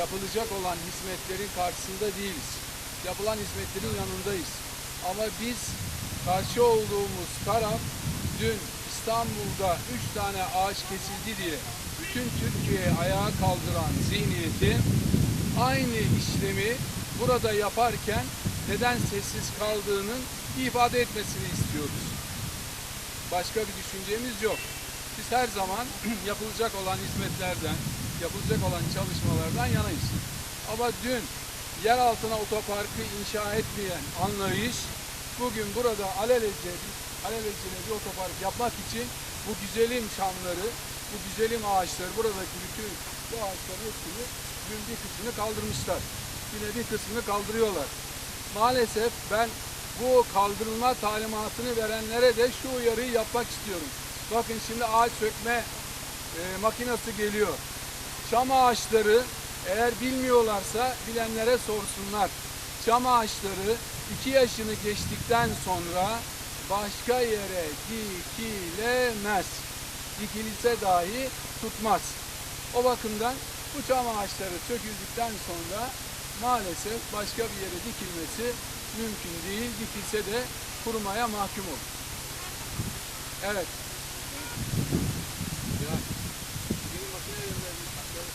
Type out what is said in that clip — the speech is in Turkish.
yapılacak olan hizmetlerin karşısında değiliz. Yapılan hizmetlerin yanındayız. Ama biz karşı olduğumuz taraf dün İstanbul'da üç tane ağaç kesildi diye bütün Türkiye'ye ayağa kaldıran zihniyeti aynı işlemi burada yaparken neden sessiz kaldığının ifade etmesini istiyoruz. Başka bir düşüncemiz yok. Biz her zaman yapılacak olan hizmetlerden, yapılacak olan çalışmalardan yanayız. Ama dün yer altına otoparkı inşa etmeyen anlayış bugün burada alelacele, alelacele bir otopark yapmak için bu güzelim çamları, bu güzelim ağaçları, buradaki bütün bu ağaçların hepsini dün bir kısmını kaldırmışlar. Yine bir kısmını kaldırıyorlar. Maalesef ben bu kaldırılma talimatını verenlere de şu uyarıyı yapmak istiyorum. Bakın şimdi ağaç sökme e, makinesi geliyor. Çam ağaçları eğer bilmiyorlarsa bilenlere sorsunlar. Çam ağaçları iki yaşını geçtikten sonra başka yere dikilemez. Dikilse dahi tutmaz. O bakımdan bu çam ağaçları söküldükten sonra maalesef başka bir yere dikilmesi mümkün değil. Dikilse de kurumaya mahkum olur. Evet.